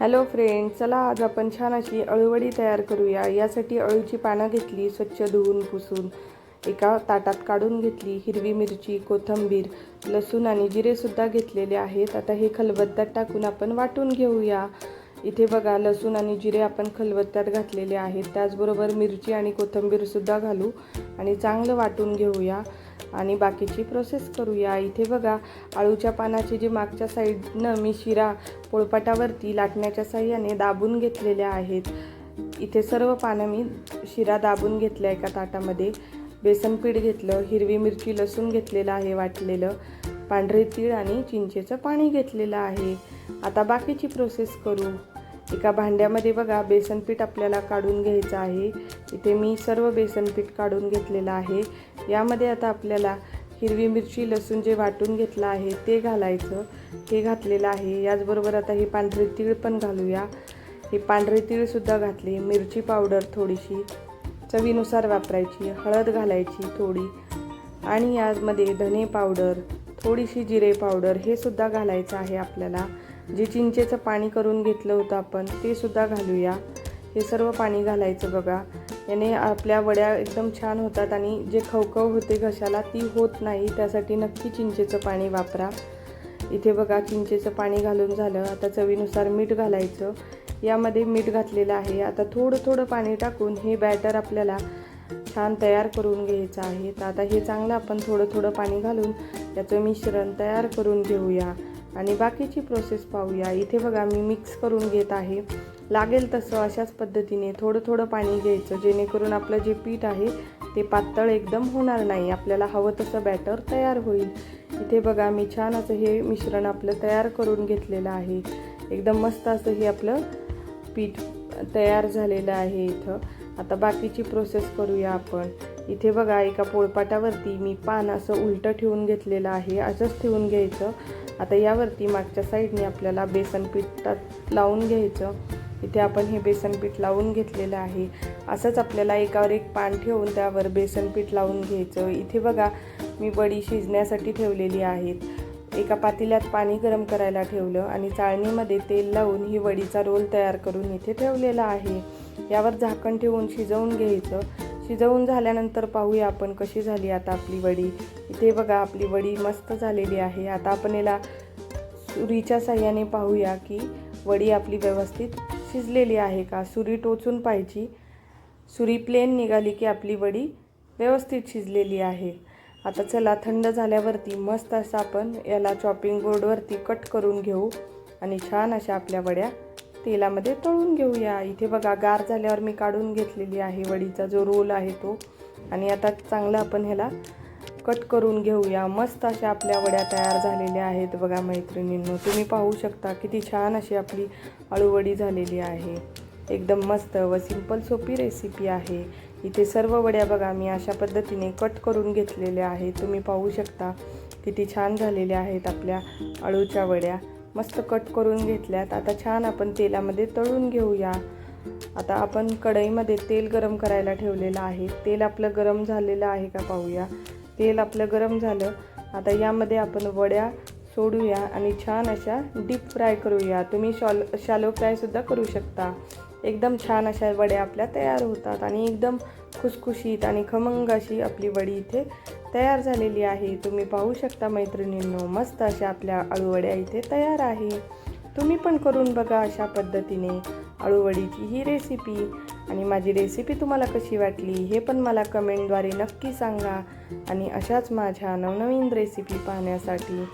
Hello friend चला आज आपण छान अशी अळूवडी तयार करूया. यासाठी अळूची पानं घेतली स्वच्छ धुवून पुसून. एका ताटात काढून घेतली हिरवी मिरची कोथिंबीर लसूण आणि जिरेसुद्धा घेतलेले आहेत. आता हे खलबत्त्यात टाकून आपण वाटून घेऊया. इथे बघा लसूण आणि जिरे आपण खलबत्त्यात घातलेले आहेत. त्याचबरोबर मिरची आणि कोथिंबीरसुद्धा घालू आणि चांगलं वाटून घेऊया. आणि बाकीची प्रोसेस करूया. इथे बघा आळूच्या पानाचे जे मागच्या साईडनं मी शिरा पोळपाटावरती लाटण्याच्या साह्याने दाबून घेतलेल्या आहेत. इथे सर्व पानं मी शिरा दाबून घेतल्या एका ताटामध्ये. बेसन पीठ घेतलं हिरवी मिरची लसूण घेतलेलं आहे वाटलेलं. पांढरे तीळ आणि चिंचेचं पाणी घेतलेलं आहे. आता बाकीची प्रोसेस करू. एका भांड्यामध्ये बघा बेसन पीठ आपल्याला काढून घ्यायचं आहे. इथे मी सर्व बेसन पीठ काढून घेतलेलं आहे. यामध्ये आता आपल्याला हिरवी मिरची लसूण जे वाटून घेतलं आहे ते घालायचं. हे घातलेलं आहे. याचबरोबर आता हे पांढरे तीळ पण घालूया. हे पांढरे तीळसुद्धा घातले. मिरची पावडर थोडीशी चवीनुसार वापरायची. हळद घालायची थोडी. आणि यामध्ये धने पावडर थोडीशी जिरे पावडर हे सुद्धा घालायचं आहे आपल्याला. जे चिंचेचं पाणी करून घेतलं होतं आपण ते सुद्धा घालूया. हे सर्व पाणी घालायचं बघा. याने आपल्या वड्या एकदम छान होतात आणि जे खवखव होते घशाला ती होत नाही. त्यासाठी नक्की चिंचेचं पाणी वापरा. इथे बघा चिंचेचं पाणी घालून झालं. आता चवीनुसार मीठ घालायचं. यामध्ये मीठ घातलेलं आहे. आता थोडं थोडं पाणी टाकून हे बॅटर आपल्याला छान तयार करून घ्यायचं आहे. तर आता हे चांगलं आपण थोडं थोडं पाणी घालून त्याचं मिश्रण तयार करून घेऊया. आणि बाकीची प्रोसेस पाहूया. इथे बघा मी मिक्स करून घेत आहे. लागेल तसं अशाच पद्धतीने थोडं थोडं पाणी घ्यायचं जेणेकरून आपलं जे पीठ आहे ते पातळ एकदम होणार नाही. आपल्याला हवं तसं बॅटर तयार होईल. इथे बघा मी छान असं हे मिश्रण आपलं तयार करून घेतलेलं आहे. एकदम मस्त असं हे आपलं पीठ तयार झालेलं आहे इथं. आता बाकीची प्रोसेस करूया आपण. इथे बघा एका पोळपाटावरती मी पान असं उलटं ठेवून घेतलेलं आहे. असंच ठेवून घ्यायचं. आता यावरती मागच्या साईडने आपल्याला बेसनपीठात लावून घ्यायचं. इथे आपण हे बेसन पीठ लावून घेतलेलं आहे. असंच आपल्याला एकावर एक पान ठेवून त्यावर बेसन पीठ लावून घ्यायचं. इथे बघा मी वडी शिजण्यासाठी ठेवलेली आहेत. एका पातेल्यात पाणी गरम करायला ठेवलं आणि चाळणीमध्ये तेल लावून ही वडीचा रोल तयार करून इथे ठेवलेला आहे. यावर झाकण ठेवून शिजवून घ्यायचं. शिजवून झाल्यानंतर पाहूया आपण कशी झाली आता आपली वडी. इथे बघा आपली वडी मस्त झालेली आहे. आता आपण याला सुरीच्या साह्याने पाहूया की वडी आपली व्यवस्थित शिजलेली आहे का? सुरी टोचून पाहिजे सुरी प्लेन निघाली की आपली वडी व्यवस्थित शिजलेली आहे. आता चला थंड झाल्यावरती मस्त असं आपण याला चॉपिंग बोर्डवरती कट करून घेऊ आणि छान अशा आपल्या वड्या तेलामध्ये तळून घेऊया. इथे बघा गार झाल्यावर मी काढून घेतलेली आहे वडीचा जो रोल आहे तो. आणि आता चांगला आपण ह्याला कट करून घेऊया. मस्त अशा आपल्या वड्या तयार झालेल्या आहेत बघा मैत्रिणींनो. तुम्ही पाहू शकता किती छान अशी आपली अळूवडी झालेली आहे. एकदम मस्त व सिंपल सोपी रेसिपी आहे. इथे सर्व वड्या बघा मी अशा पद्धतीने कट करून घेतलेल्या आहेत. तुम्ही पाहू शकता किती छान झालेल्या आहेत आपल्या अळूच्या वड्या. मस्त कट करून घेतल्यात. आता छान आपण तेलामध्ये तळून घेऊया. आता आपण कढईमध्ये तेल गरम करायला ठेवलेलं आहे. तेल आपलं गरम झालेलं आहे का पाहूया. तेल आपलं गरम झालं. आता यामध्ये आपण वड्या सोडूया आणि छान अशा डीप फ्राय करूया. तुम्ही शॉल शॅलो फ्रायसुद्धा करू शकता. एकदम छान अशा वड्या आपल्या तयार होतात आणि एकदम खुसखुशीत आणि खमंग अशी आपली वडी इथे तयार झालेली आहे. तुम्ही पाहू शकता मैत्रिणींनो मस्त अशा आपल्या अळूवड्या इथे तयार आहे. तुम्ही पण करून बघा अशा पद्धतीने अळूवडीची ही रेसिपी आणि माझी रेसिपी तुम्हाला कशी वाटली हे पण मला कमेंटद्वारे नक्की सांगा. आणि अशाच माझ्या नवनवीन रेसिपी पाहण्यासाठी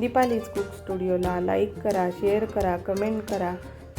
दीपालीज कुक स्टुडिओला लाईक करा शेअर करा कमेंट करा.